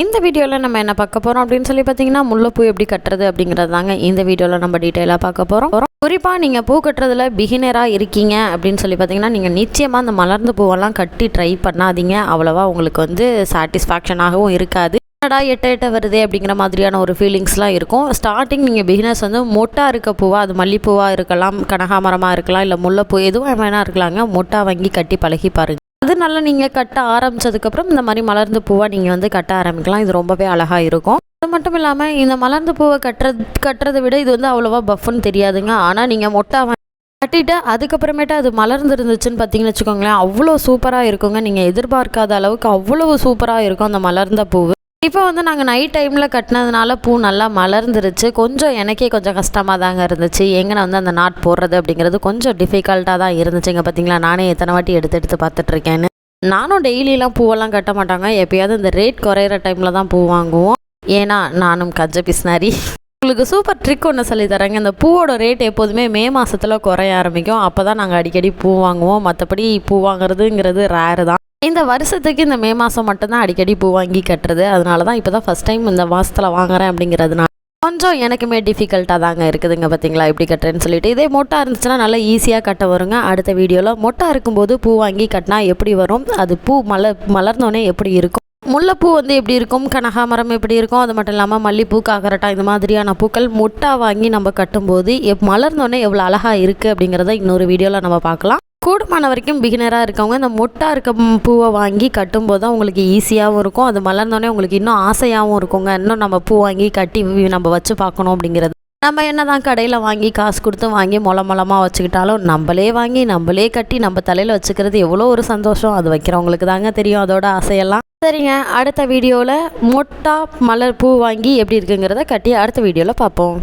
இந்த வீடியோவில் நம்ம என்ன பார்க்க போகிறோம் அப்படின்னு சொல்லி பார்த்தீங்கன்னா முல்லைப்பூ எப்படி கட்டுறது அப்படிங்கிறது தாங்க இந்த வீடியோவில் நம்ம டீட்டெயிலாக பார்க்க போகிறோம் குறிப்பாக நீங்கள் பூ கட்டுறதுல பிகினராக இருக்கீங்க அப்படின்னு சொல்லி பார்த்தீங்கன்னா நீங்கள் நிச்சயமாக அந்த மலர்ந்த பூவெல்லாம் கட்டி ட்ரை பண்ணாதீங்க. அவ்வளோவா உங்களுக்கு வந்து சாட்டிஸ்ஃபேக்ஷனாகவும் இருக்காது. என்னடா எட்ட எட்ட வருதே அப்படிங்கிற மாதிரியான ஒரு ஃபீலிங்ஸ்லாம் இருக்கும். ஸ்டார்டிங் நீங்கள் பிகினர்ஸ் வந்து மொட்டா இருக்க பூவாக அது மல்லிப்பூவாக இருக்கலாம் கனகாமரமாக இருக்கலாம் இல்லை முல்லைப்பூ எதுவும் வேணா இருக்கலாங்க. மொட்டா வாங்கி கட்டி பழகி பாருங்கள் அது நல்லா நீங்கள் கட்ட ஆரம்பிச்சதுக்கப்புறம் இந்த மாதிரி மலர்ந்த பூவை நீங்கள் வந்து கட்ட ஆரம்பிக்கலாம். இது ரொம்பவே அழகாக இருக்கும். அது மட்டும் இல்லாமல் இந்த மலர்ந்த பூவை கட்டுறது கட்டுறதை விட இது வந்து அவ்வளோவா பஃப்னு தெரியாதுங்க. ஆனால் நீங்கள் மொட்டா கட்டிட்டு அதுக்கப்புறமேட்டு அது மலர்ந்து இருந்துச்சுன்னு பார்த்தீங்கன்னு வச்சுக்கோங்களேன் அவ்வளோ சூப்பராக இருக்குங்க. நீங்கள் எதிர்பார்க்காத அளவுக்கு அவ்வளவு சூப்பராக இருக்கும் அந்த மலர்ந்த பூவு. இப்போ வந்து நாங்கள் நைட் டைமில் கட்டினதுனால பூ நல்லா மலர்ந்துருச்சு. கொஞ்சம் எனக்கே கொஞ்சம் கஷ்டமாக தாங்க இருந்துச்சு. எங்கே வந்து அந்த நாட் போடுறது அப்படிங்கிறது கொஞ்சம் டிஃபிகல்ட்டாக தான் இருந்துச்சுங்க பார்த்தீங்களா நானே எத்தனை வாட்டி எடுத்து எடுத்து பார்த்துட்ருக்கேன்னு. நானும் டெய்லியெலாம் பூவெல்லாம் கட்ட மாட்டாங்க. எப்பயாவது இந்த ரேட் குறையிற டைமில் தான் பூ வாங்குவோம். ஏன்னா நானும் கஞ்ச பிஸ்னாரி. உங்களுக்கு சூப்பர் ட்ரிக் ஒன்று சொல்லி தரேங்க. இந்த பூவோட ரேட் எப்போதுமே மே மாதத்தில் குறைய ஆரம்பிக்கும். அப்போ தான் நாங்கள் அடிக்கடி பூ வாங்குவோம். மற்றபடி பூ வாங்குறதுங்கிறது ரேரு தான். இந்த வருஷத்துக்கு இந்த மே மாதம் மட்டும்தான் அடிக்கடி பூ வாங்கி கட்டுறது. அதனால தான் இப்போ தான் ஃபஸ்ட் டைம் இந்த மாதத்தில் வாங்குறேன் அப்படிங்கிறதுனால கொஞ்சம் எனக்குமே டிஃபிகல்ட்டாக தாங்க இருக்குதுங்க பார்த்தீங்களா எப்படி கட்டுறேன்னு சொல்லிட்டு. இதே மொட்டா இருந்துச்சுன்னா நல்லா ஈஸியாக கட்ட வருங்க. அடுத்த வீடியோவில் மொட்டா இருக்கும்போது பூ வாங்கி கட்டினா எப்படி வரும்? அது பூ மலர் மலர்ந்தோடனே எப்படி இருக்கும்? முல்லைப்பூ வந்து எப்படி இருக்கும்? கனகாமரம் எப்படி இருக்கும்? அது மட்டும் இல்லாமல் மல்லிப்பூ காக்கரட்டா இந்த மாதிரியான பூக்கள் மொட்டா வாங்கி நம்ம கட்டும்போது எப் மலர்ந்தோடனே எவ்வளோ அழகாக இருக்குது அப்படிங்கிறத இன்னொரு வீடியோவில் நம்ம பார்க்கலாம். கூடுமான வரைக்கும் பிகினராக இருக்கவங்க இந்த மொட்டா இருக்க பூவை வாங்கி கட்டும்போது தான் உங்களுக்கு ஈஸியாகவும் இருக்கும். அது மலர்ந்தோடனே உங்களுக்கு இன்னும் ஆசையாகவும் இருக்குங்க. இன்னும் நம்ம பூ வாங்கி கட்டி நம்ம வச்சு பார்க்கணும் அப்படிங்கிறது. நம்ம என்ன தான் கடையில் வாங்கி காசு கொடுத்து வாங்கி மொள மொளமாக வச்சுக்கிட்டாலும் நம்மளே வாங்கி நம்மளே கட்டி நம்ம தலையில் வச்சுக்கிறது எவ்வளோ ஒரு சந்தோஷம். அது வைக்கிறவங்களுக்கு தாங்க தெரியும் அதோட ஆசையெல்லாம். சரிங்க. அடுத்த வீடியோவில் மொட்டா மலர் பூ வாங்கி எப்படி இருக்குங்கிறத கட்டி அடுத்த வீடியோவில் பார்ப்போம்.